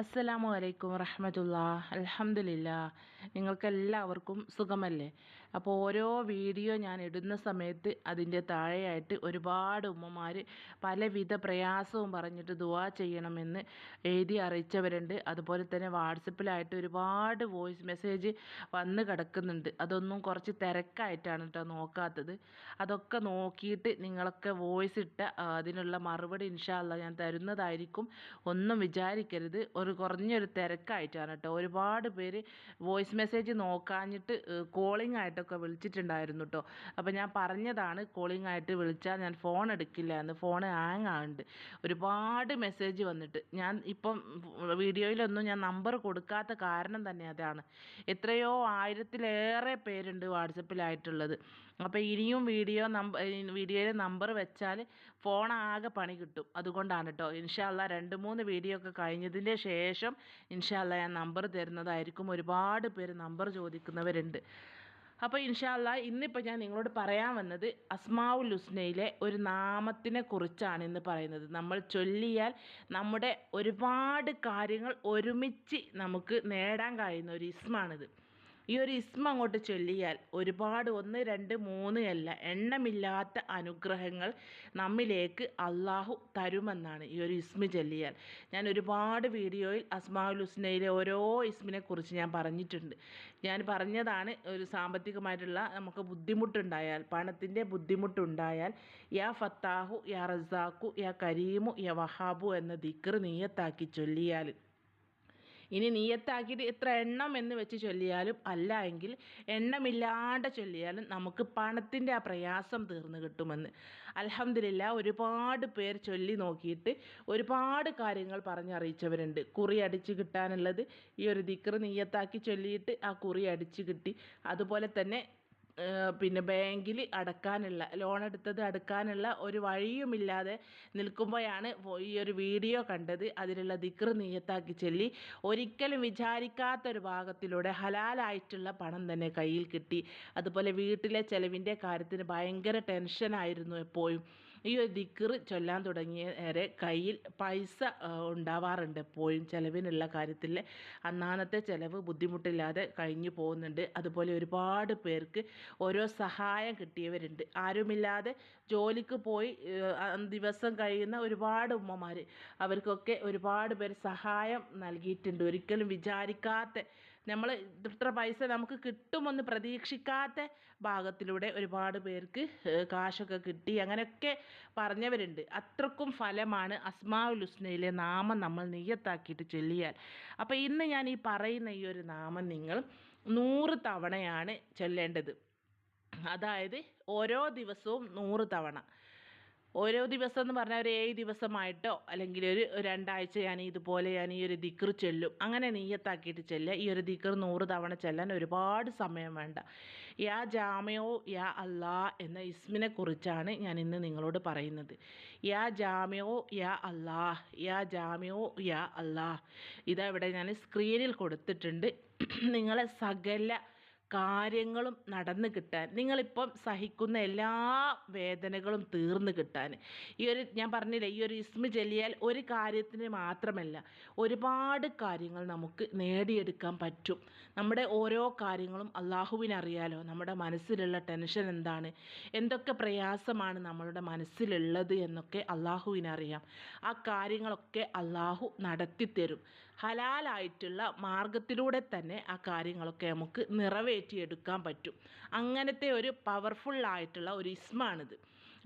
അസ്സലാമു അലൈക്കും വറഹമത്തുള്ള അൽഹംദുലില്ലാ. നിങ്ങൾക്കെല്ലാവർക്കും സുഖമല്ലേ? അപ്പോൾ ഓരോ വീഡിയോ ഞാൻ ഇടുന്ന സമയത്ത് അതിന്റെ താഴെയായിട്ട് ഒരുപാട് ഉമ്മമാർ പലവിധ പ്രയാസവും പറഞ്ഞിട്ട് ദുവാ ചെയ്യണമെന്ന് എഴുതി അറിയിച്ചവരുണ്ട്. അതുപോലെ തന്നെ വാട്സപ്പിലായിട്ട് ഒരുപാട് വോയിസ് മെസ്സേജ് വന്ന് കിടക്കുന്നുണ്ട്. അതൊന്നും കുറച്ച് തിരക്കായിട്ടാണ് കേട്ടോ നോക്കാത്തത്. അതൊക്കെ നോക്കിയിട്ട് നിങ്ങളൊക്കെ വോയിസ് ഇട്ട അതിനുള്ള മറുപടി ഇൻഷാല്ല ഞാൻ തരുന്നതായിരിക്കും. ഒന്നും വിചാരിക്കരുത്. ഒരു കുറഞ്ഞൊരു തിരക്കായിട്ടാണ് കേട്ടോ. ഒരുപാട് പേര് വോയിസ് മെസ്സേജ് നോക്കാഞ്ഞിട്ട് കോളിംഗ് ആയിട്ടൊക്കെ വിളിച്ചിട്ടുണ്ടായിരുന്നു കേട്ടോ. അപ്പോൾ ഞാൻ പറഞ്ഞതാണ് കോളിംഗ് ആയിട്ട് വിളിച്ചാൽ ഞാൻ ഫോൺ എടുക്കില്ല എന്ന്. ഫോൺ ഹാങ് ആകുന്നുണ്ട് ഒരുപാട് മെസ്സേജ് വന്നിട്ട്. ഞാൻ ഇപ്പം വീഡിയോയിലൊന്നും ഞാൻ നമ്പർ കൊടുക്കാത്ത കാരണം തന്നെ അതാണ്. എത്രയോ ആയിരത്തിലേറെ പേരുണ്ട് വാട്സപ്പിലായിട്ടുള്ളത്. അപ്പോൾ ഇനിയും വീഡിയോ നമ്പർ വീഡിയോയിൽ നമ്പർ വെച്ചാൽ ഫോൺ ആകെ പണി കിട്ടും. അതുകൊണ്ടാണ് കേട്ടോ ഇൻഷാല്ല രണ്ട് മൂന്ന് വീഡിയോ ഒക്കെ കഴിഞ്ഞതിന്റെ ശേഷം ഇൻഷാല്ല ഞാൻ നമ്പർ തരുന്നതായിരിക്കും. ഒരുപാട് പേര് നമ്പർ ചോദിക്കുന്നവരുണ്ട്. അപ്പോൾ ഇൻഷാല്ല ഇന്നിപ്പോൾ ഞാൻ നിങ്ങളോട് പറയാൻ വന്നത് അസ്മാവുൽ ഹുസ്നയിലെ ഒരു നാമത്തിനെ കുറിച്ചാണ് ഇന്ന് പറയുന്നത്. നമ്മൾ ചൊല്ലിയാൽ നമ്മുടെ ഒരുപാട് കാര്യങ്ങൾ ഒരുമിച്ച് നമുക്ക് നേടാൻ കഴിയുന്ന ഒരു ഇസ്മാണിത്. ഈ ഒരു ഇസ്മ അങ്ങോട്ട് ചൊല്ലിയാൽ ഒരുപാട് ഒന്ന് രണ്ട് മൂന്ന് അല്ല എണ്ണമില്ലാത്ത അനുഗ്രഹങ്ങൾ നമ്മിലേക്ക് അള്ളാഹു തരുമെന്നാണ് ഈ ഒരു ഇസ്മ ചൊല്ലിയാൽ. ഞാൻ ഒരുപാട് വീഡിയോയിൽ അസ്മാഉൽ ഹുസ്നയിലെ ഓരോ ഇസ്മിനെ കുറിച്ച് ഞാൻ പറഞ്ഞിട്ടുണ്ട്. ഞാൻ പറഞ്ഞതാണ് ഒരു സാമ്പത്തികമായിട്ടുള്ള നമുക്ക് ബുദ്ധിമുട്ടുണ്ടായാൽ പണത്തിന്റെ ബുദ്ധിമുട്ടുണ്ടായാൽ യാ ഫത്താഹു യാ റസാഖു യാ കരീമു യാ വഹാബു എന്ന ദിക്ർ നീയത്താക്കി ചൊല്ലിയാൽ. ഇനി നീയത്താക്കിയിട്ട് ഇത്ര എണ്ണം എന്ന് വെച്ച് ചൊല്ലിയാലും അല്ല എങ്കിൽ എണ്ണമില്ലാണ്ട് ചൊല്ലിയാലും നമുക്ക് പണത്തിന്റെ ആ പ്രയാസം തീർന്നു കിട്ടുമെന്ന്. അലഹമില്ല ഒരുപാട് പേർ ചൊല്ലി നോക്കിയിട്ട് ഒരുപാട് കാര്യങ്ങൾ പറഞ്ഞറിയിച്ചവരുണ്ട്. കുറി അടിച്ച് കിട്ടാനുള്ളത് ഈ ഒരു ദിക്ർ നീയത്താക്കി ചൊല്ലിയിട്ട് ആ കുറി അടിച്ച് കിട്ടി. അതുപോലെ തന്നെ പിന്നെ ബാങ്കിൽ അടക്കാനുള്ള ലോൺ എടുത്തത് അടക്കാനുള്ള ഒരു വഴിയുമില്ലാതെ നിൽക്കുമ്പോഴാണ് ഈ ഒരു വീഡിയോ കണ്ടത്. അതിലുള്ള ദിക്ർ നീയത്താക്കി ചൊല്ലി. ഒരിക്കലും വിചാരിക്കാത്ത ഒരു ഭാഗത്തിലൂടെ ഹലാലായിട്ടുള്ള പണം തന്നെ കയ്യിൽ കിട്ടി. അതുപോലെ വീട്ടിലെ ചിലവിന്റെ കാര്യത്തിന് ഭയങ്കര ടെൻഷനായിരുന്നു എപ്പോഴും. ഈ ഒരു ദിക്ർ ചൊല്ലാൻ തുടങ്ങിയ നേരെ കയ്യിൽ പൈസ ഉണ്ടാവാറുണ്ട് എപ്പോഴും ചിലവിനുള്ള കാര്യത്തിൽ. അന്നാന്നത്തെ ചിലവ് ബുദ്ധിമുട്ടില്ലാതെ കഴിഞ്ഞു പോകുന്നുണ്ട്. അതുപോലെ ഒരുപാട് പേർക്ക് ഓരോ സഹായം കിട്ടിയവരുണ്ട്. ആരുമില്ലാതെ ജോലിക്ക് പോയി ദിവസം കഴിയുന്ന ഒരുപാട് ഉമ്മമാർ അവർക്കൊക്കെ ഒരുപാട് പേർ സഹായം നൽകിയിട്ടുണ്ട്. ഒരിക്കലും വിചാരിക്കാത്ത നമ്മൾ ഇത്ര പൈസ നമുക്ക് കിട്ടുമെന്ന് പ്രതീക്ഷിക്കാത്ത ഭാഗത്തിലൂടെ ഒരുപാട് പേർക്ക് കാശൊക്കെ കിട്ടി. അങ്ങനെയൊക്കെ പറഞ്ഞവരുണ്ട്. അത്രക്കും ഫലമാണ് അസ്മാവുൽ ഹുസ്നയിലെ നാമം നമ്മൾ നെയ്യത്താക്കിയിട്ട് ചൊല്ലിയാൽ. അപ്പോൾ ഇന്ന് ഞാൻ ഈ പറയുന്ന ഈ ഒരു നാമം നിങ്ങൾ നൂറ് തവണയാണ് ചൊല്ലേണ്ടത്. അതായത് ഓരോ ദിവസവും നൂറ് തവണ. ഓരോ ദിവസം എന്ന് പറഞ്ഞാൽ ഒരു ഏഴ് ദിവസമായിട്ടോ അല്ലെങ്കിൽ ഒരു രണ്ടാഴ്ച ഞാൻ ഇതുപോലെ ഞാൻ ഈ ഒരു ദിക്ർ ചെല്ലും. അങ്ങനെ നീയത്താക്കിയിട്ട് ചെല്ലുക. ഈ ഒരു ദിക്ർ നൂറ് തവണ ചെല്ലാൻ ഒരുപാട് സമയം വേണ്ട. യാ ജാമയോ യാ അല്ലാ എന്ന ഇസ്മിനെ കുറിച്ചാണ് ഞാൻ ഇന്ന് നിങ്ങളോട് പറയുന്നത്. യാ ജാമയോ യാ അല്ലാ യാ ജാമയോ യാ അല്ലാ. ഇതാ ഇവിടെ ഞാൻ സ്ക്രീനിൽ കൊടുത്തിട്ടുണ്ട്. നിങ്ങളെ സകല കാര്യങ്ങളും നടന്നു കിട്ടാൻ നിങ്ങളിപ്പം സഹിക്കുന്ന എല്ലാ വേദനകളും തീർന്നു കിട്ടാൻ. ഈ ഒരു ഞാൻ പറഞ്ഞില്ലേ ഈ ഒരു ഇസ്മ ചൊല്ലിയാൽ ഒരു കാര്യത്തിന് മാത്രമല്ല ഒരുപാട് കാര്യങ്ങൾ നമുക്ക് നേടിയെടുക്കാൻ പറ്റും. നമ്മുടെ ഓരോ കാര്യങ്ങളും അള്ളാഹുവിനറിയാലോ നമ്മുടെ മനസ്സിലുള്ള ടെൻഷൻ എന്താണ് എന്തൊക്കെ പ്രയാസമാണ് നമ്മളുടെ മനസ്സിലുള്ളത് എന്നൊക്കെ അള്ളാഹുവിനറിയാം. ആ കാര്യങ്ങളൊക്കെ അള്ളാഹു നടത്തിത്തരും. ഹലാലായിട്ടുള്ള മാർഗത്തിലൂടെ തന്നെ ആ കാര്യങ്ങളൊക്കെ നമുക്ക് നിറവേറ്റിയെടുക്കാൻ പറ്റും. അങ്ങനത്തെ ഒരു പവർഫുൾ ആയിട്ടുള്ള ഒരു ഇസ്മാണിത്.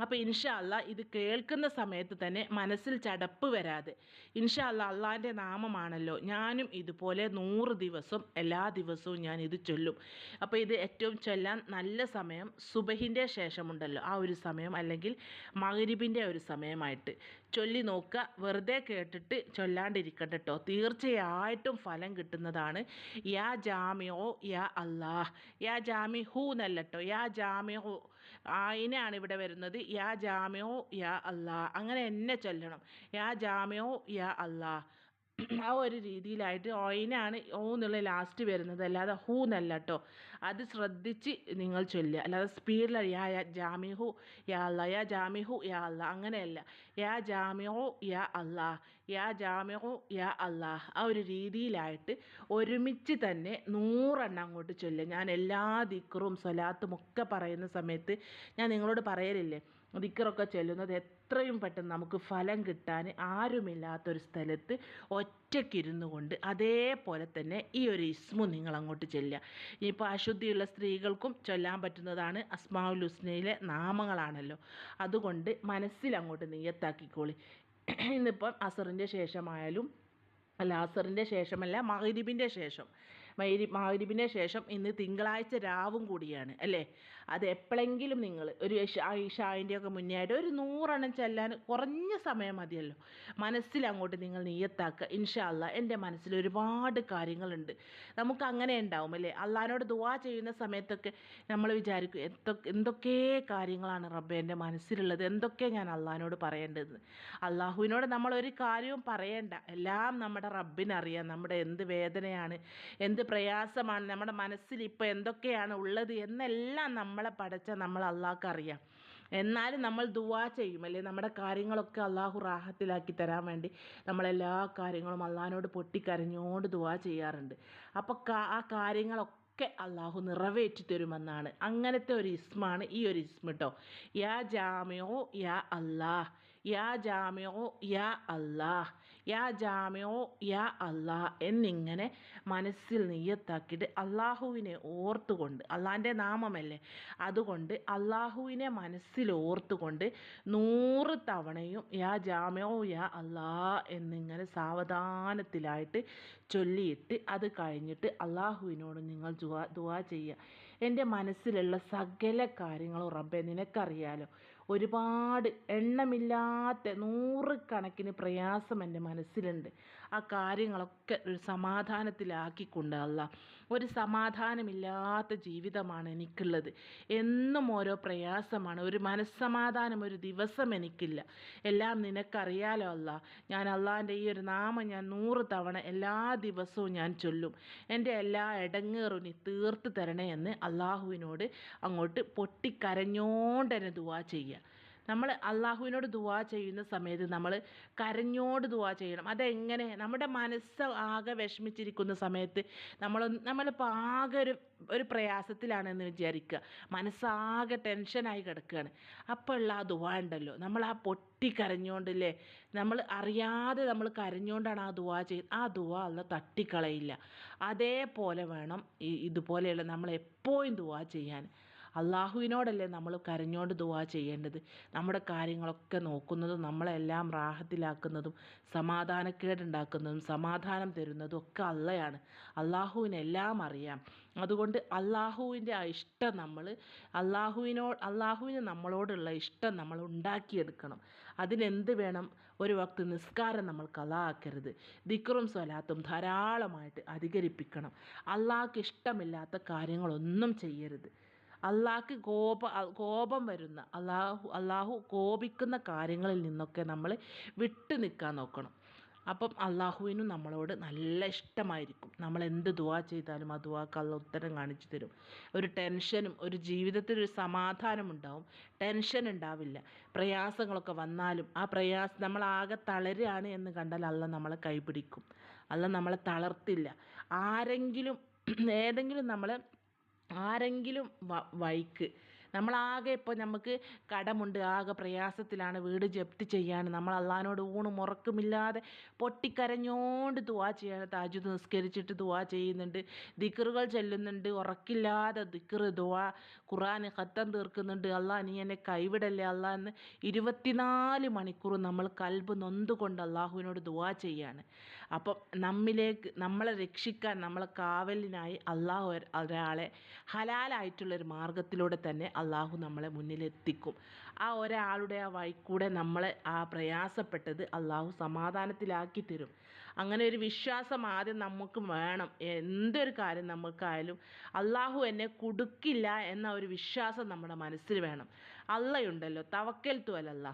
അപ്പോൾ ഇൻഷാ അല്ല ഇത് കേൾക്കുന്ന സമയത്ത് തന്നെ മനസ്സിൽ ചടപ്പ് വരാതെ. ഇൻഷാ അല്ല അള്ളാന്റെ നാമമാണല്ലോ ഞാനും ഇതുപോലെ നൂറ് ദിവസം എല്ലാ ദിവസവും ഞാൻ ഇത് ചൊല്ലും. അപ്പോൾ ഇത് ഏറ്റവും ചൊല്ലാൻ നല്ല സമയം സുബഹിന്റെ ശേഷമുണ്ടല്ലോ ആ ഒരു സമയം അല്ലെങ്കിൽ മകരിബിന്റെ ഒരു സമയമായിട്ട്. ചൊല്ലി നോക്കുക വെറുതെ കേട്ടിട്ട് ചൊല്ലാണ്ടിരിക്കട്ടെ കേട്ടോ തീർച്ചയായിട്ടും ഫലം കിട്ടുന്നതാണ് യാ ജാമിയോ യാ അല്ലാഹ്. യാ ജാമി ഹൂ എന്നല്ല യാ ജാമിയോ അതിനാണ് ഇവിടെ വരുന്നത്. യാ ജാമ്യോ യാ അല്ലാ അങ്ങനെ എന്നെ ചൊല്ലണം. യാ ജാമ്യോ യാ അല്ലാ ആ ഒരു രീതിയിലായിട്ട് ഒയിനാണ് ഓ എന്നുള്ള ലാസ്റ്റ് വരുന്നത്. അല്ലാതെ ഹൂ എന്നല്ല കേട്ടോ അത് ശ്രദ്ധിച്ച് നിങ്ങൾ ചൊല്ലുക. അല്ലാതെ സ്പീഡിൽ യാ യാ ജാമിഹു യാ അല്ല യാ ജാമിഹു യാ അല്ല അങ്ങനെയല്ല. യാ ജാമിഹു യാ അല്ലാ യാ ജാമിഹു യാ അല്ലാ ആ ഒരു രീതിയിലായിട്ട് ഒരുമിച്ച് തന്നെ നൂറെണ്ണം അങ്ങോട്ട് ചൊല്ലുക. ഞാൻ എല്ലാ ദിക്കറും സ്വലാത്തും ഒക്കെ പറയുന്ന സമയത്ത് ഞാൻ നിങ്ങളോട് പറയലില്ലേ? ദിക്കറൊക്കെ ചൊല്ലുന്നത് എത്രയും പെട്ടെന്ന് നമുക്ക് ഫലം കിട്ടാൻ ആരുമില്ലാത്തൊരു സ്ഥലത്ത് ഒറ്റയ്ക്കിരുന്നു കൊണ്ട് അതേപോലെ തന്നെ ഈ ഒരു ഇസ്മു നിങ്ങൾ അങ്ങോട്ട് ചൊല്ലുക. ഇനിയിപ്പോൾ അശുദ്ധിയുള്ള സ്ത്രീകൾക്കും ചൊല്ലാൻ പറ്റുന്നതാണ് അസ്മാവുൽ ഹുസ്നയിലെ നാമങ്ങളാണല്ലോ. അതുകൊണ്ട് മനസ്സിൽ അങ്ങോട്ട് നീയത്താക്കിക്കോളി ഇന്നിപ്പം അസറിന്റെ ശേഷമായാലും അല്ല അസറിന്റെ ശേഷമല്ല മഹരിബിന്റെ ശേഷം. മൈരി മഹരിബിന്റെ ശേഷം ഇന്ന് തിങ്കളാഴ്ച രാവും കൂടിയാണ് അല്ലേ? അത് എപ്പോഴെങ്കിലും നിങ്ങൾ ഒരു ഇഷായിന്റെ ഒക്കെ മുന്നേ ആയിട്ട് ഒരു നൂറെണ്ണം ചെല്ലാൻ കുറഞ്ഞ സമയം മതിയല്ലോ. മനസ്സിൽ അങ്ങോട്ട് നിങ്ങൾ നീയത്താക്കുക ഇൻഷാ അല്ല എന്റെ മനസ്സിൽ ഒരുപാട് കാര്യങ്ങളുണ്ട്. നമുക്ക് അങ്ങനെ ഉണ്ടാവും അല്ലേ? അള്ളഹാനോട് ദുവാ ചെയ്യുന്ന സമയത്തൊക്കെ നമ്മൾ വിചാരിക്കും എന്തൊക്കെ എന്തൊക്കെ കാര്യങ്ങളാണ് റബ്ബെ എന്റെ മനസ്സിലുള്ളത്? എന്തൊക്കെ ഞാൻ അള്ളഹാനോട് പറയേണ്ടത്? അള്ളാഹുവിനോട് നമ്മൾ ഒരു കാര്യവും പറയേണ്ട. എല്ലാം നമ്മുടെ റബ്ബിനറിയാം. നമ്മുടെ എന്ത് വേദനയാണ് എന്ത് പ്രയാസമാണ്. നമ്മുടെ മനസ്സിൽ ഇപ്പോൾ എന്തൊക്കെയാണ് ഉള്ളത് എന്നെല്ലാം നമ്മളെ പഠിച്ച നമ്മൾ അള്ളാഹ്ക്ക് അറിയാം. എന്നാലും നമ്മൾ ദുവാ ചെയ്യും. അല്ലേ? നമ്മുടെ കാര്യങ്ങളൊക്കെ അള്ളാഹു റാഹത്തിലാക്കി തരാൻ വേണ്ടി നമ്മളെല്ലാ കാര്യങ്ങളും അള്ളാഹിനോട് പൊട്ടിക്കരഞ്ഞോണ്ട് ദുവാ ചെയ്യാറുണ്ട്. അപ്പോൾ ആ കാര്യങ്ങളൊക്കെ ഒക്കെ അള്ളാഹു നിറവേറ്റി തരുമെന്നാണ്. അങ്ങനത്തെ ഒരു ഇസ്മാണ് ഈ ഒരു ഇസ്മ കേട്ടോ യാ ജാമ്യോ യാ അല്ലാഹ്. യാ ജാമ്യോ യാ അല്ലാഹ്. യാ ജാമ്യോ യാ അള്ളാഹ് എന്നിങ്ങനെ മനസ്സിൽ നെയ്യത്താക്കിയിട്ട് അള്ളാഹുവിനെ ഓർത്തുകൊണ്ട് അള്ളാഹിന്റെ നാമമല്ലേ? അതുകൊണ്ട് അള്ളാഹുവിനെ മനസ്സിൽ ഓർത്തുകൊണ്ട് നൂറ് തവണയും യാ ജാമ്യോ യാ അല്ലാ എന്നിങ്ങനെ സാവധാനത്തിലായിട്ട് ചൊല്ലിയിട്ട് അത് കഴിഞ്ഞിട്ട് അള്ളാഹുവിനോട് നിങ്ങൾ ദുവാ ദുവാ ചെയ്യുക. എന്റെ മനസ്സിലുള്ള സകല കാര്യങ്ങളും റബ്ബെ നിനക്കറിയാലോ. ഒരുപാട് എണ്ണമില്ലാത്ത നൂറുകണക്കിന് പ്രയാസം എന്റെ മനസ്സിലുണ്ട്. ആ കാര്യങ്ങളൊക്കെ ഒരു സമാധാനത്തിലാക്കിക്കൊണ്ട് അല്ല. ഒരു സമാധാനമില്ലാത്ത ജീവിതമാണ് എനിക്കുള്ളത്. എന്നും ഓരോ പ്രയാസമാണ്. ഒരു മനസ്സമാധാനം ഒരു ദിവസം എനിക്കില്ല. എല്ലാം നിനക്കറിയാലോ അല്ല. ഞാൻ അള്ളാന്റെ ഈ ഒരു നാമം ഞാൻ നൂറ് തവണ എല്ലാ ദിവസവും ഞാൻ ചൊല്ലും. എന്റെ എല്ലാ ഇടങ്ങേറും നീ തീർത്ത് തരണേ എന്ന് അള്ളാഹുവിനോട് അങ്ങോട്ട് പൊട്ടിക്കരഞ്ഞോണ്ട് തന്നെ ദുവാ ചെയ്യുക. നമ്മൾ അള്ളാഹുവിനോട് ദുവാ ചെയ്യുന്ന സമയത്ത് നമ്മൾ കരഞ്ഞോട് ദുവാ ചെയ്യണം. അതെങ്ങനെ? നമ്മുടെ മനസ്സ് ആകെ വിഷമിച്ചിരിക്കുന്ന സമയത്ത് നമ്മൾ നമ്മളിപ്പോൾ ആകെ ഒരു ഒരു പ്രയാസത്തിലാണെന്ന് വിചാരിക്കുക. മനസ്സാകെ ടെൻഷനായി കിടക്കുകയാണ്. അപ്പോൾ ഉള്ള ആ ദുവാ ഉണ്ടല്ലോ. നമ്മൾ ആ പൊട്ടി കരഞ്ഞുകൊണ്ടില്ലേ നമ്മൾ അറിയാതെ നമ്മൾ കരഞ്ഞുകൊണ്ടാണ് ആ ദുവാ ചെയ്യുന്നത് ആ ദുവാ അല്ല തട്ടിക്കളയില്ല. അതേപോലെ വേണം ഇതുപോലെയുള്ള നമ്മൾ എപ്പോഴും ദുവാ ചെയ്യാൻ. അള്ളാഹുവിനോടല്ലേ നമ്മൾ കരഞ്ഞോണ്ട് ദുവാ ചെയ്യേണ്ടത്. നമ്മുടെ കാര്യങ്ങളൊക്കെ നോക്കുന്നതും നമ്മളെല്ലാം റാഹത്തിലാക്കുന്നതും സമാധാനക്കേടുണ്ടാക്കുന്നതും സമാധാനം തരുന്നതും ഒക്കെ അള്ളയാണ്. അള്ളാഹുവിനെല്ലാം അറിയാം. അതുകൊണ്ട് അള്ളാഹുവിന്റെ ആ ഇഷ്ടം നമ്മൾ അള്ളാഹുവിനോ അള്ളാഹുവിന് നമ്മളോടുള്ള ഇഷ്ടം നമ്മൾ ഉണ്ടാക്കിയെടുക്കണം. അതിനെന്ത് വേണം? ഒരു വക്ത് നിസ്കാരം നമ്മൾ കലാക്കരുത് ദിക്റും സ്വലാത്തും ധാരാളമായിട്ട് അധികരിപ്പിക്കണം. അള്ളാഹ്ക്ക് ഇഷ്ടമില്ലാത്ത കാര്യങ്ങളൊന്നും ചെയ്യരുത്. അള്ളാഹ്ക്ക് കോപ കോപം വരുന്ന അള്ളാഹു അള്ളാഹു കോപിക്കുന്ന കാര്യങ്ങളിൽ നിന്നൊക്കെ നമ്മൾ വിട്ടു നിൽക്കാൻ നോക്കണം. അപ്പം അള്ളാഹുവിനും നമ്മളോട് നല്ല ഇഷ്ടമായിരിക്കും. നമ്മൾ എന്ത് ദുവാ ചെയ്താലും ആ ദുവാക്ക് അള്ള ഉത്തരം കാണിച്ചു തരും. ഒരു ടെൻഷനും ഒരു ജീവിതത്തിൽ ഒരു സമാധാനം ഉണ്ടാവും ടെൻഷൻ ഉണ്ടാവില്ല. പ്രയാസങ്ങളൊക്കെ വന്നാലും ആ പ്രയാസം നമ്മളാകെ തളരുകയാണ് എന്ന് കണ്ടാൽ അള്ള നമ്മളെ കൈപിടിക്കും. അള്ള നമ്മളെ തളർത്തില്ല. ആരെങ്കിലും ഏതെങ്കിലും നമ്മളെ ആരെങ്കിലും വഴിക്ക്. നമ്മളാകെ ഇപ്പോൾ നമുക്ക് കടമുണ്ട്. ആകെ പ്രയാസത്തിലാണ് വീട് ജപ്തി ചെയ്യാൻ. നമ്മൾ അള്ളഹാനോട് ഊണും മുറക്കുമില്ലാതെ പൊട്ടിക്കരഞ്ഞോണ്ട് ദുവാ ചെയ്യാണ്. താജു നിസ്കരിച്ചിട്ട് ദുവാ ചെയ്യുന്നുണ്ട്. ദിക്കറുകൾ ചെല്ലുന്നുണ്ട്. ഉറക്കില്ലാതെ ദിക്കറ് ദുവാ ഖുറാൻ ഖത്തം തീർക്കുന്നുണ്ട്. അള്ളാ നീ എന്നെ കൈവിടല്ലേ? അള്ളാ എന്ന് ഇരുപത്തിനാല് മണിക്കൂർ നമ്മൾ കൽബ് നൊന്തുകൊണ്ട് അള്ളാഹുവിനോട് ദുവാ ചെയ്യാണ്. അപ്പം നമ്മിലേക്ക് നമ്മളെ രക്ഷിക്കാൻ നമ്മളെ കാവലിനായി അള്ളാഹു ഒരാളെ ഹലാലായിട്ടുള്ളൊരു മാർഗത്തിലൂടെ തന്നെ അള്ളാഹു നമ്മളെ മുന്നിലെത്തിക്കും. ആ ഒരാളുടെ ആ വഴിക്കൂടെ നമ്മളെ ആ പ്രയാസപ്പെട്ടത് അള്ളാഹു സമാധാനത്തിലാക്കി തരും. അങ്ങനെ ഒരു വിശ്വാസം ആദ്യം നമുക്ക് വേണം. എന്തൊരു കാര്യം നമുക്കായാലും അള്ളാഹു എന്നെ കൊടുക്കില്ല എന്ന ഒരു വിശ്വാസം നമ്മുടെ മനസ്സിൽ വേണം. അള്ളയുണ്ടല്ലോ തവക്കൽ തുവലല്ല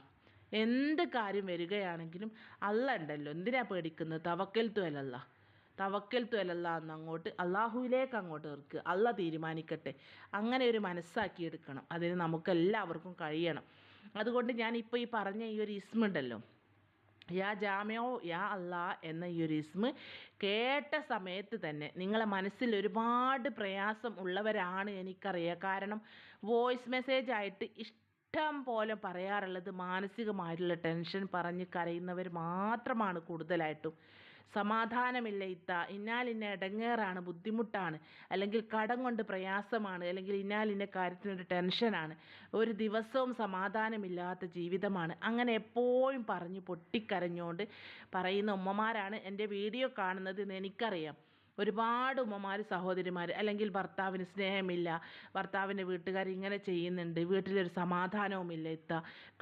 എന്ത് കാര്യം വരികയാണെങ്കിലും അല്ല ഉണ്ടല്ലോ എന്തിനാ പേടിക്കുന്നത്? തവക്കൽ തുവലല്ല തവക്കൽ തുവലല്ല എന്ന് അങ്ങോട്ട് അള്ളാഹുവിലേക്ക് അങ്ങോട്ട് ഇറക്കുക അല്ല തീരുമാനിക്കട്ടെ. അങ്ങനെ ഒരു മനസ്സാക്കി എടുക്കണം. അതിന് നമുക്കെല്ലാവർക്കും കഴിയണം. അതുകൊണ്ട് ഞാൻ ഇപ്പോൾ ഈ പറഞ്ഞ ഈ ഒരു ഇസ്മുണ്ടല്ലോ യാ ജാമ്യോ യാ അല്ലാ എന്ന ഈ ഒരു ഇസ്മ് കേട്ട സമയത്ത് തന്നെ നിങ്ങളെ മനസ്സിൽ ഒരുപാട് പ്രയാസം ഉള്ളവരാണ് എനിക്കറിയാം. കാരണം വോയിസ് മെസ്സേജ് ആയിട്ട് ഇഷ്ടം പോലെ പറയാറുള്ളത് മാനസികമായിട്ടുള്ള ടെൻഷൻ പറഞ്ഞ് കരയുന്നവർ മാത്രമാണ് കൂടുതലായിട്ടും. സമാധാനമില്ല ഇത്ത. ഇന്നാലിന്ന ഇടങ്ങേറാണ് ബുദ്ധിമുട്ടാണ് അല്ലെങ്കിൽ കടം കൊണ്ട് പ്രയാസമാണ് അല്ലെങ്കിൽ ഇന്നാലിന്ന കാര്യത്തിനൊരു ടെൻഷനാണ്. ഒരു ദിവസവും സമാധാനമില്ലാത്ത ജീവിതമാണ്. അങ്ങനെ എപ്പോഴും പറഞ്ഞ് പൊട്ടിക്കരഞ്ഞുകൊണ്ട് പറയുന്ന ഉമ്മമാരാണ് എന്റെ വീഡിയോ കാണുന്നത് എന്ന് എനിക്കറിയാം. ഒരുപാട് ഉമ്മമാർ സഹോദരിമാർ അല്ലെങ്കിൽ ഭർത്താവിന് സ്നേഹമില്ല ഭർത്താവിന്റെ വീട്ടുകാർ ഇങ്ങനെ ചെയ്യുന്നുണ്ട് വീട്ടിലൊരു സമാധാനവുമില്ല ഇത്ത.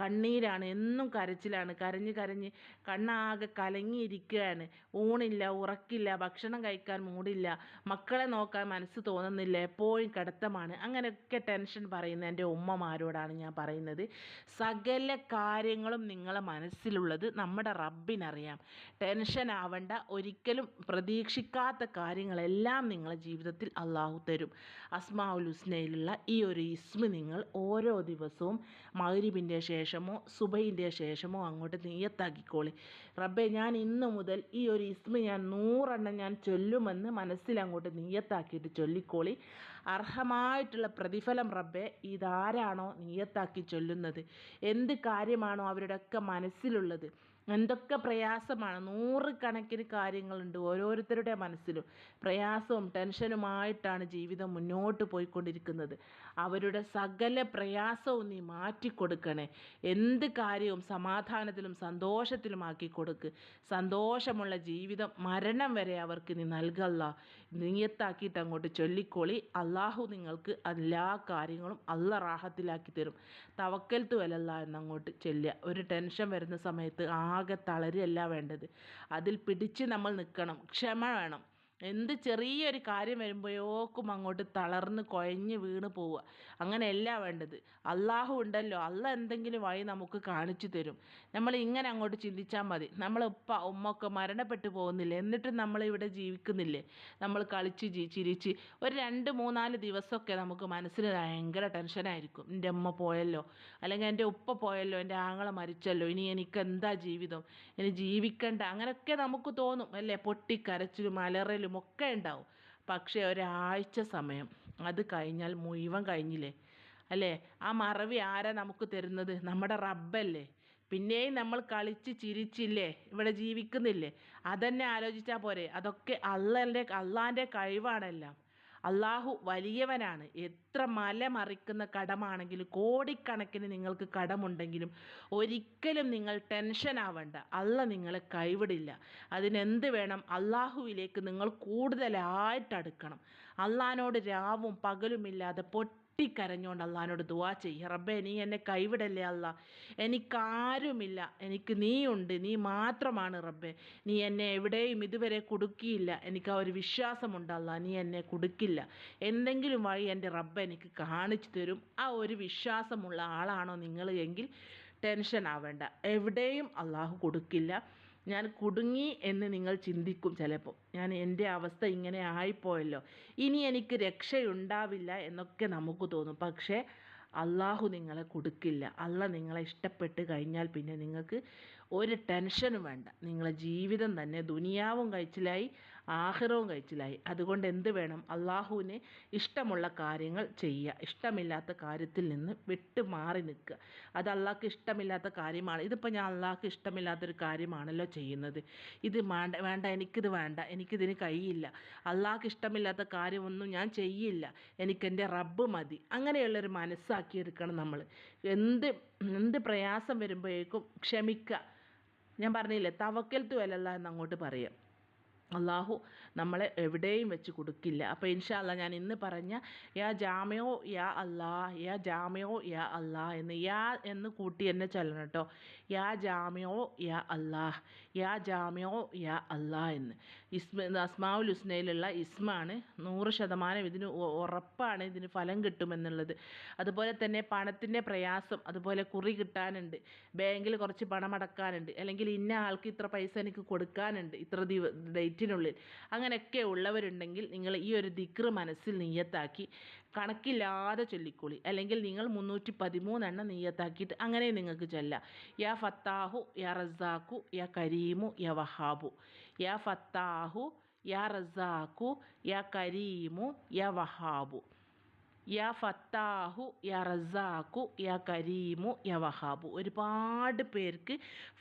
കണ്ണീരാണ് എന്നും കരച്ചിലാണ് കരഞ്ഞ് കരഞ്ഞ് കണ്ണാകെ കലങ്ങിയിരിക്കുകയാണ്. ഊണില്ല ഉറക്കില്ല ഭക്ഷണം കഴിക്കാൻ മൂടില്ല മക്കളെ നോക്കാൻ മനസ്സ് തോന്നുന്നില്ല എപ്പോഴും കിടത്തമാണ്. അങ്ങനെയൊക്കെ ടെൻഷൻ പറയുന്ന എന്റെ ഉമ്മമാരോടാണ് ഞാൻ പറയുന്നത്. സകല കാര്യങ്ങളും നിങ്ങളെ മനസ്സിലുള്ളത് നമ്മുടെ റബ്ബിനറിയാം. ടെൻഷൻ ആവണ്ട ഒരിക്കലും പ്രതീക്ഷിക്കാത്ത കാര്യങ്ങളെല്ലാം നിങ്ങളെ ജീവിതത്തിൽ അള്ളാഹു തരും. അസ്മാഉൽ ഹുസ്നയിലുള്ള ഈ ഒരു ഇസ്മ നിങ്ങൾ ഓരോ ദിവസവും മഗ്രിബിന്റെ ശേഷമോ സുബൈന്റെ ശേഷമോ അങ്ങോട്ട് നീയത്താക്കിക്കോളി റബ്ബെ ഞാൻ ഇന്ന് മുതൽ ഈ ഒരു ഇസ്മ ഞാൻ നൂറെണ്ണം ഞാൻ ചൊല്ലുമെന്ന് മനസ്സിൽ അങ്ങോട്ട് നീയത്താക്കിയിട്ട് ചൊല്ലിക്കോളി. അർഹമായിട്ടുള്ള പ്രതിഫലം റബ്ബെ ഇതാരാണോ നീയത്താക്കി ചൊല്ലുന്നത്? എന്ത് കാര്യമാണോ അവരുടെയൊക്കെ മനസ്സിലുള്ളത്? എന്തൊക്കെ പ്രയാസമാണ്. നൂറുകണക്കിന് കാര്യങ്ങളുണ്ട് ഓരോരുത്തരുടെ മനസ്സിലും. പ്രയാസവും ടെൻഷനുമായിട്ടാണ് ജീവിതം മുന്നോട്ട് പോയിക്കൊണ്ടിരിക്കുന്നത്. അവരുടെ സകല പ്രയാസവും നീ മാറ്റിക്കൊടുക്കണേ. എന്ത് കാര്യവും സമാധാനത്തിലും സന്തോഷത്തിലും ആക്കി കൊടുക്ക്. സന്തോഷമുള്ള ജീവിതം മരണം വരെ അവർക്ക് നീ നൽകല്ല. നീയത്താക്കിയിട്ട് അങ്ങോട്ട് ചൊല്ലിക്കോളി. അള്ളാഹു നിങ്ങൾക്ക് എല്ലാ കാര്യങ്ങളും അല്ല റാഹത്തിലാക്കി തരും. തവക്കൽ തുവലല്ല എന്നങ്ങോട്ട് ചെല്ലുക. ഒരു ടെൻഷൻ വരുന്ന സമയത്ത് ആകെ തളരുകയല്ല വേണ്ടത്. അതിൽ പിടിച്ച് നമ്മൾ നിൽക്കണം. ക്ഷമ വേണം. എന്ത് ചെറിയൊരു കാര്യം വരുമ്പോഴേക്കും അങ്ങോട്ട് തളർന്ന് കുഴഞ്ഞ് വീണ് പോവുക. അങ്ങനെയല്ല വേണ്ടത്. അള്ളാഹു ഉണ്ടല്ലോ. അല്ല എന്തെങ്കിലും വഴി നമുക്ക് കാണിച്ചു തരും. നമ്മൾ ഇങ്ങനെ അങ്ങോട്ട് ചിന്തിച്ചാൽ മതി. നമ്മൾ ഉപ്പ ഉമ്മൊക്കെ മരണപ്പെട്ടു പോകുന്നില്ലേ? എന്നിട്ടും നമ്മൾ ഇവിടെ ജീവിക്കുന്നില്ലേ? നമ്മൾ കളിച്ച് ചിരിച്ച് ഒരു രണ്ട് മൂന്നാൽ ദിവസമൊക്കെ നമുക്ക് മനസ്സിൽ ഭയങ്കര ടെൻഷനായിരിക്കും എന്റെ അമ്മ പോയല്ലോ. അല്ലെങ്കിൽ എന്റെ ഉപ്പ പോയല്ലോ. എന്റെ ആങ്ങളെ മരിച്ചല്ലോ. ഇനി എനിക്ക് എന്താ ജീവിതം? ഇനി ജീവിക്കണ്ട. അങ്ങനെയൊക്കെ നമുക്ക് തോന്നും. അല്ലേ? പൊട്ടിക്കരച്ചിലും അലറലും ഒക്കെ ഉണ്ടാവും. പക്ഷേ ഒരാഴ്ച സമയം. അത് കഴിഞ്ഞാൽ മുഴുവൻ കഴിഞ്ഞില്ലേ? അല്ലേ? ആ മറവി ആരാ നമുക്ക് തരുന്നത്? നമ്മുടെ റബ്ബല്ലേ. പിന്നെയും നമ്മൾ കളിച്ച് ചിരിച്ചില്ലേ? ഇവിടെ ജീവിക്കുന്നില്ലേ? അതന്നെ ആലോചിച്ചാൽ പോരെ. അതൊക്കെ അള്ളന്റെ അള്ളാന്റെ കഴിവാണെല്ലാം. അള്ളാഹു വലിയവനാണ്. എത്ര മല മറിക്കുന്ന കടമാണെങ്കിലും കോടിക്കണക്കിന് നിങ്ങൾക്ക് കടമുണ്ടെങ്കിലും ഒരിക്കലും നിങ്ങൾ ടെൻഷൻ ആവണ്ട. അള്ള നിങ്ങളെ കൈവിടില്ല. അതിനെന്ത് വേണം? അള്ളാഹുവിലേക്ക് നിങ്ങൾ കൂടുതലായിട്ട് അടുക്കണം. അള്ളഹാനോട് രാവും പകലുമില്ലാതെ പൊട്ടി പൊട്ടിക്കരഞ്ഞുകൊണ്ട് അള്ളഹാനോട് ദുവാ ചെയ്യ. റബ്ബേ നീ എന്നെ കൈവിടല്ലേ അല്ല എനിക്കാരുമില്ല. എനിക്ക് നീയുണ്ട്. നീ മാത്രമാണ് റബ്ബേ. നീ എന്നെ എവിടെയും ഇതുവരെ കുടുക്കിയില്ല. എനിക്ക് ആ ഒരു വിശ്വാസമുണ്ട് അല്ല നീ എന്നെ കുടുക്കില്ല. എന്തെങ്കിലും വഴി എന്റെ റബ്ബ് എനിക്ക് കാണിച്ചു തരും. ആ ഒരു വിശ്വാസമുള്ള ആളാണോ നിങ്ങൾ എങ്കിൽ ടെൻഷൻ ആവേണ്ട. എവിടെയും അള്ളാഹു കൊടുക്കില്ല. ഞാൻ കുടുങ്ങി എന്ന് നിങ്ങൾ ചിന്തിക്കും ചിലപ്പോൾ. ഞാൻ എന്റെ അവസ്ഥ ഇങ്ങനെ ആയിപ്പോയല്ലോ. ഇനി എനിക്ക് രക്ഷയുണ്ടാവില്ല എന്നൊക്കെ നമുക്ക് തോന്നും. പക്ഷേ അള്ളാഹു നിങ്ങളെ കൊടുക്കില്ല. അല്ല നിങ്ങളെ ഇഷ്ടപ്പെട്ട് കഴിഞ്ഞാൽ പിന്നെ നിങ്ങൾക്ക് ഒരു ടെൻഷനും വേണ്ട. നിങ്ങളെ ജീവിതം തന്നെ ദുനിയാവും കഴിച്ചിലായി ആഹിറവും കഴിച്ചിലായി. അതുകൊണ്ട് എന്ത് വേണം? അള്ളാഹുവിന് ഇഷ്ടമുള്ള കാര്യങ്ങൾ ചെയ്യുക. ഇഷ്ടമില്ലാത്ത കാര്യത്തിൽ നിന്ന് വിട്ടു മാറി നിൽക്കുക. അത് അള്ളാഹ്ക്ക് ഇഷ്ടമില്ലാത്ത കാര്യമാണ്. ഇതിപ്പോൾ ഞാൻ അള്ളാഹ്ക്ക് ഇഷ്ടമില്ലാത്തൊരു കാര്യമാണല്ലോ ചെയ്യുന്നത്. ഇത് വേണ്ട വേണ്ട എനിക്കിത് വേണ്ട. എനിക്കിതിന് കഴിയില്ല. അള്ളാഹ്ക്ക് ഇഷ്ടമില്ലാത്ത കാര്യമൊന്നും ഞാൻ ചെയ്യില്ല. എനിക്കെന്റെ റബ്ബ് മതി. അങ്ങനെയുള്ളൊരു മനസ്സാക്കിയെടുക്കണം നമ്മൾ എന്ത് എന്ത് പ്രയാസം വരുമ്പോഴേക്കും ക്ഷമിക്കുക. ഞാൻ പറഞ്ഞില്ലേ തവക്കൽ തുവലല്ല എന്ന് അങ്ങോട്ട് പറയാം. അള്ളാഹു നമ്മളെ എവിടെയും വെച്ച് കൊടുക്കില്ല. അപ്പോൾ ഇൻഷാല്ല ഞാൻ ഇന്ന് പറഞ്ഞ യാ ജാമയോ യാ അല്ലാ യാ ജാമയോ യാ അല്ലാ എന്ന് യാ എന്ന് കൂട്ടി എന്നെ ചൊല്ലണം കേട്ടോ. യാ ജാമയോ യാ അല്ലാ യാ ജാമയോ യാ അല്ലാ എന്ന്. ഇസ്മ അസ്മാവുൽ ഹുസ്നയിലുള്ള ഇസ്മാണ് നൂറ് ശതമാനം ഇതിന് ഉറപ്പാണ് ഇതിന് ഫലം കിട്ടുമെന്നുള്ളത് അതുപോലെ തന്നെ പണത്തിന്റെ പ്രയാസം അതുപോലെ കുറി കിട്ടാനുണ്ട്. ബാങ്കിൽ കുറച്ച് പണം അടക്കാനുണ്ട്. അല്ലെങ്കിൽ ഇന്ന ആൾക്ക് ഇത്ര പൈസ എനിക്ക് കൊടുക്കാനുണ്ട്. ഇത്ര ദിവ ഡേറ്റിനുള്ളിൽ അങ്ങനെയൊക്കെ ഉള്ളവരുണ്ടെങ്കിൽ നിങ്ങൾ ഈ ഒരു ദിക്ർ മനസ്സിൽ നീയത്താക്കി കണക്കില്ലാതെ ചൊല്ലിക്കോളി. അല്ലെങ്കിൽ നിങ്ങൾ മുന്നൂറ്റി പതിമൂന്നെണ്ണം നീയത്താക്കിയിട്ട് അങ്ങനെ നിങ്ങൾക്ക് ചൊല്ലാം. യാ ഫത്താഹു യാ റസാഖു യാ കരീമു യാ വഹാബു. യാ ഫത്താഹു യാ റസാഖു യാ കരീമു യാ വഹാബു. യാ ഫത്താഹു യാ റസാഖു യാ കരീമു യാ വഹാബു. ഒരുപാട് പേർക്ക്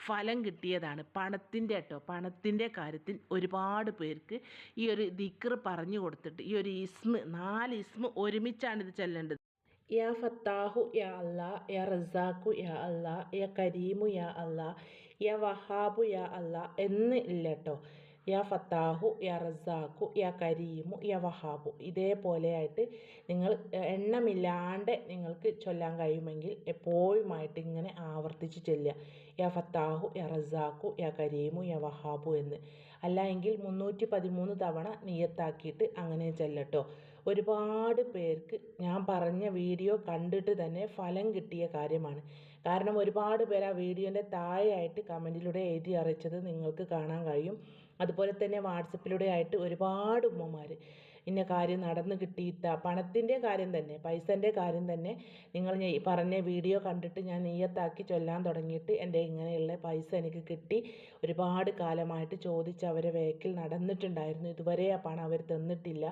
ഫലം കിട്ടിയതാണ്. പണത്തിന്റെ കേട്ടോ പണത്തിന്റെ കാര്യത്തിൽ ഒരുപാട് പേർക്ക് ഈ ഒരു ദിക്ർ പറഞ്ഞു കൊടുത്തിട്ട് ഈ ഒരു ഇസ്മ നാല് ഇസ്മ ഒരുമിച്ചാണ് ഇത് ചെല്ലേണ്ടത്. യാ ഫത്താഹു യാ അല്ലാ യാ റസാഖു യാ അല്ലാ യാ കരീമു യാ അല്ലാ യാ വഹാബു യാ അല്ലാ എന്ന് ഇല്ല കേട്ടോ യാ ഫത്താഹു യാ റസാഖു യാ കരീമു യാ വഹാബു. ഇതേപോലെയായിട്ട് നിങ്ങൾ എണ്ണമില്ലാണ്ട് നിങ്ങൾക്ക് ചൊല്ലാൻ കഴിയുമെങ്കിൽ എപ്പോഴുമായിട്ട് ഇങ്ങനെ ആവർത്തിച്ച് ചൊല്ലുക. യാ ഫത്താഹു യാ റസാഖു യാ കരീമു യാ വഹാബു എന്ന്. അല്ല എങ്കിൽ മുന്നൂറ്റി പതിമൂന്ന് തവണ നിയത്താക്കിയിട്ട് അങ്ങനെ ചെല്ലട്ടോ. ഒരുപാട് പേർക്ക് ഞാൻ പറഞ്ഞ വീഡിയോ കണ്ടിട്ട് തന്നെ ഫലം കിട്ടിയ കാര്യമാണ്. കാരണം ഒരുപാട് പേർ ആ വീഡിയോന്റെ താഴെയായിട്ട് കമന്റിലൂടെ എഴുതി അറിയിച്ചത് നിങ്ങൾക്ക് കാണാൻ കഴിയും. അതുപോലെ തന്നെ വാട്സപ്പിലൂടെ ആയിട്ട് ഒരുപാട് ഉമ്മമാർ ഇന്ന കാര്യം നടന്നു കിട്ടിയിട്ട. പണത്തിന്റെ കാര്യം തന്നെ പൈസന്റെ കാര്യം തന്നെ നിങ്ങൾ പറഞ്ഞ വീഡിയോ കണ്ടിട്ട് ഞാൻ നീയത്താക്കി ചൊല്ലാൻ തുടങ്ങിയിട്ട് എന്റെ ഇങ്ങനെയുള്ള പൈസ എനിക്ക് കിട്ടി. ഒരുപാട് കാലമായിട്ട് ചോദിച്ച് അവരെ വേക്കിൽ നടന്നിട്ടുണ്ടായിരുന്നു. ഇതുവരെ ആ പണം അവർ തന്നിട്ടില്ല.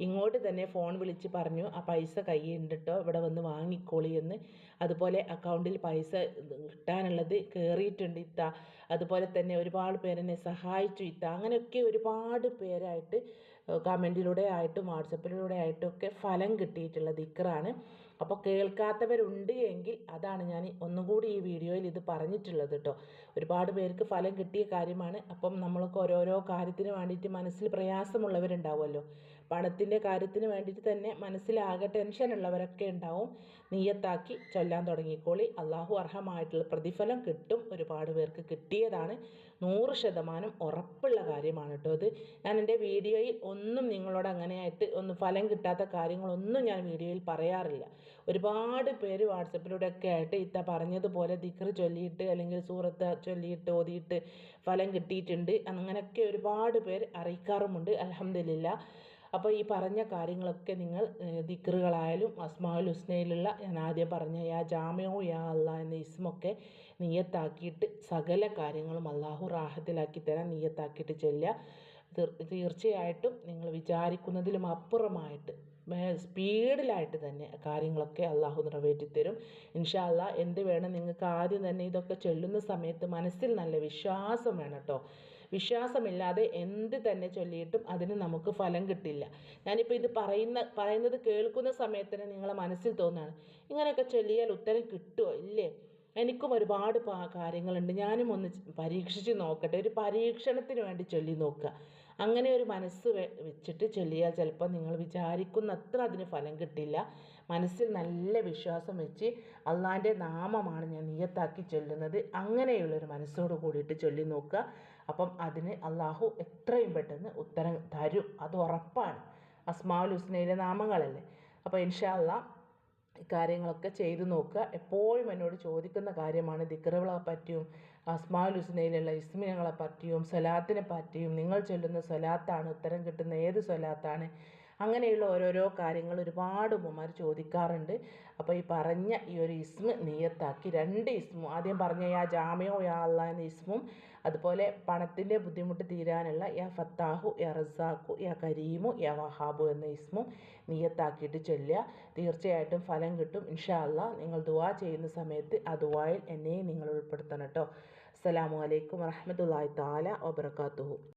ഇങ്ങോട്ട് തന്നെ ഫോൺ വിളിച്ച് പറഞ്ഞു ആ പൈസ കയ്യിൽ കേട്ടോ ഇവിടെ വന്ന് വാങ്ങിക്കോളി എന്ന്. അതുപോലെ അക്കൗണ്ടിൽ പൈസ കിട്ടാനുള്ളത് കയറിയിട്ടുണ്ട് ഇത്ത. അതുപോലെ തന്നെ ഒരുപാട് പേരെന്നെ സഹായിച്ചു ഇത്ത. അങ്ങനെയൊക്കെ ഒരുപാട് പേരായിട്ട് കമന്റിലൂടെ ആയിട്ടും വാട്സപ്പിലൂടെ ആയിട്ടും ഒക്കെ ഫലം കിട്ടിയിട്ടുള്ള ദിക്കറാണ് അപ്പോൾ കേൾക്കാത്തവരുണ്ട് എങ്കിൽ അതാണ് ഞാൻ ഒന്നുകൂടി ഈ വീഡിയോയിൽ ഇത് പറഞ്ഞിട്ടുള്ളത് കേട്ടോ ഒരുപാട് പേർക്ക് ഫലം കിട്ടിയ കാര്യമാണ്. അപ്പം നമ്മൾക്ക് ഓരോരോ കാര്യത്തിന് വേണ്ടിയിട്ട് മനസ്സിൽ പ്രയാസമുള്ളവരുണ്ടാവുമല്ലോ. പണത്തിന്റെ കാര്യത്തിന് വേണ്ടിയിട്ട് തന്നെ മനസ്സിലാകെ ടെൻഷനുള്ളവരൊക്കെ ഉണ്ടാവും. നീയത്താക്കി ചൊല്ലാൻ തുടങ്ങിക്കോളി. അള്ളാഹു അർഹമായിട്ടുള്ള പ്രതിഫലം കിട്ടും. ഒരുപാട് പേർക്ക് കിട്ടിയതാണ്. നൂറ് ശതമാനം ഉറപ്പുള്ള കാര്യമാണ് കേട്ടോ അത് ഞാൻ എന്റെ വീഡിയോയിൽ ഒന്നും നിങ്ങളോട് അങ്ങനെയായിട്ട് ഒന്ന് ഫലം കിട്ടാത്ത കാര്യങ്ങളൊന്നും ഞാൻ വീഡിയോയിൽ പറയാറില്ല. ഒരുപാട് പേര് വാട്സപ്പിലൂടെയൊക്കെ ആയിട്ട് ഇത്ത പറഞ്ഞതുപോലെ ദിക്ർ ചൊല്ലിയിട്ട് അല്ലെങ്കിൽ സൂറത്ത് ചൊല്ലിയിട്ട് ഓതിയിട്ട് ഫലം കിട്ടിയിട്ടുണ്ട്. അങ്ങനെയൊക്കെ ഒരുപാട് പേര് അറിയിക്കാറുമുണ്ട്. അലഹമില്ല അപ്പോൾ ഈ പറഞ്ഞ കാര്യങ്ങളൊക്കെ നിങ്ങൾ ദിക്റുകളായാലും അസ്മാഉൽ ഹുസ്നയിലുള്ള ഞാൻ ആദ്യം പറഞ്ഞ യാ ജാമ്യവും യാ അല്ല എന്ന ഇസ്മൊക്കെ നിയത്താക്കിയിട്ട് സകല കാര്യങ്ങളും അള്ളാഹു റാഹത്തിലാക്കി തരാൻ നിയത്താക്കിയിട്ട് ചെല്ലുക. തീർച്ചയായിട്ടും നിങ്ങൾ വിചാരിക്കുന്നതിലും അപ്പുറമായിട്ട് സ്പീഡിലായിട്ട് തന്നെ കാര്യങ്ങളൊക്കെ അള്ളാഹു നിറവേറ്റി തരും. ഇൻഷാ അല്ലാ എന്ത് വേണം നിങ്ങൾക്ക് ആദ്യം തന്നെ ഇതൊക്കെ ചൊല്ലുന്ന സമയത്ത് മനസ്സിൽ നല്ല വിശ്വാസം വേണം കേട്ടോ വിശ്വാസമില്ലാതെ എന്ത് തന്നെ ചൊല്ലിയിട്ടും അതിന് നമുക്ക് ഫലം കിട്ടില്ല. ഞാനിപ്പോൾ ഇത് പറയുന്ന പറയുന്നത് കേൾക്കുന്ന സമയത്ത് തന്നെ നിങ്ങളെ മനസ്സിൽ തോന്നാണ്. ഇങ്ങനെയൊക്കെ ചൊല്ലിയാൽ ഉത്തരം കിട്ടുമോ ഇല്ലേ? എനിക്കും ഒരുപാട് കാര്യങ്ങളുണ്ട്. ഞാനും ഒന്ന് പരീക്ഷിച്ച് നോക്കട്ടെ. ഒരു പരീക്ഷണത്തിന് വേണ്ടി ചൊല്ലി നോക്കുക. അങ്ങനെ ഒരു മനസ്സ് വെച്ചിട്ട് ചൊല്ലിയാൽ ചിലപ്പോൾ നിങ്ങൾ വിചാരിക്കുന്ന അത്ര അതിന് ഫലം കിട്ടില്ല. മനസ്സിൽ നല്ല വിശ്വാസം വെച്ച് അള്ളാന്റെ നാമമാണ് ഞാൻ നിയത്താക്കി ചൊല്ലുന്നത്. അങ്ങനെയുള്ളൊരു മനസ്സോട് കൂടിയിട്ട് ചൊല്ലി നോക്കുക. അപ്പം അതിന് അള്ളാഹു എത്രയും പെട്ടെന്ന് ഉത്തരം തരും. അത് ഉറപ്പാണ്. അസ്മാഉൽ ഹുസ്നയിലെ നാമങ്ങളല്ലേ. അപ്പോൾ ഇൻഷാ ഇക്കാര്യങ്ങളൊക്കെ കാര്യങ്ങളൊക്കെ ചെയ്തു നോക്കുക. എപ്പോഴും എന്നോട് ചോദിക്കുന്ന കാര്യമാണ് ദിക്റുകളെ പറ്റിയും അസ്മാൽ ഹുസ്നയിലുള്ള ഇസ്മിനങ്ങളെ പറ്റിയും സ്വലാത്തിനെ പറ്റിയും. നിങ്ങൾ ചൊല്ലുന്ന സ്വലാത്താണ് ഉത്തരം കിട്ടുന്ന ഏത് സ്വലാത്താണ്? അങ്ങനെയുള്ള ഓരോരോ കാര്യങ്ങൾ ഒരുപാട് ഉമ്മമാർ ചോദിക്കാറുണ്ട്. അപ്പോൾ ഈ പറഞ്ഞ ഈ ഒരു ഇസ്മ നീയത്താക്കി രണ്ട് ഇസ്മും ആദ്യം പറഞ്ഞ യാ ജാമയോ യാ അല്ല എന്ന ഇസ്മും അതുപോലെ പണത്തിന്റെ ബുദ്ധിമുട്ട് തീരാനുള്ള യാ ഫത്താഹു യാ റസാഖു യാ കരീമു യാ വഹാബു എന്ന ഇസ്മും നീയത്താക്കിയിട്ട് ചൊല്ലുക. തീർച്ചയായിട്ടും ഫലം കിട്ടും. ഇൻഷാ അല്ലാ നിങ്ങൾ ദുവാ ചെയ്യുന്ന സമയത്ത് ആ ദുവായിൽ എന്നെയും നിങ്ങൾ ഉൾപ്പെടുത്തണം കേട്ടോ. അസ്സലാമു അലൈക്കും വറഹമത്തല്ലാഹി താല വബർക്കാത്തുഹു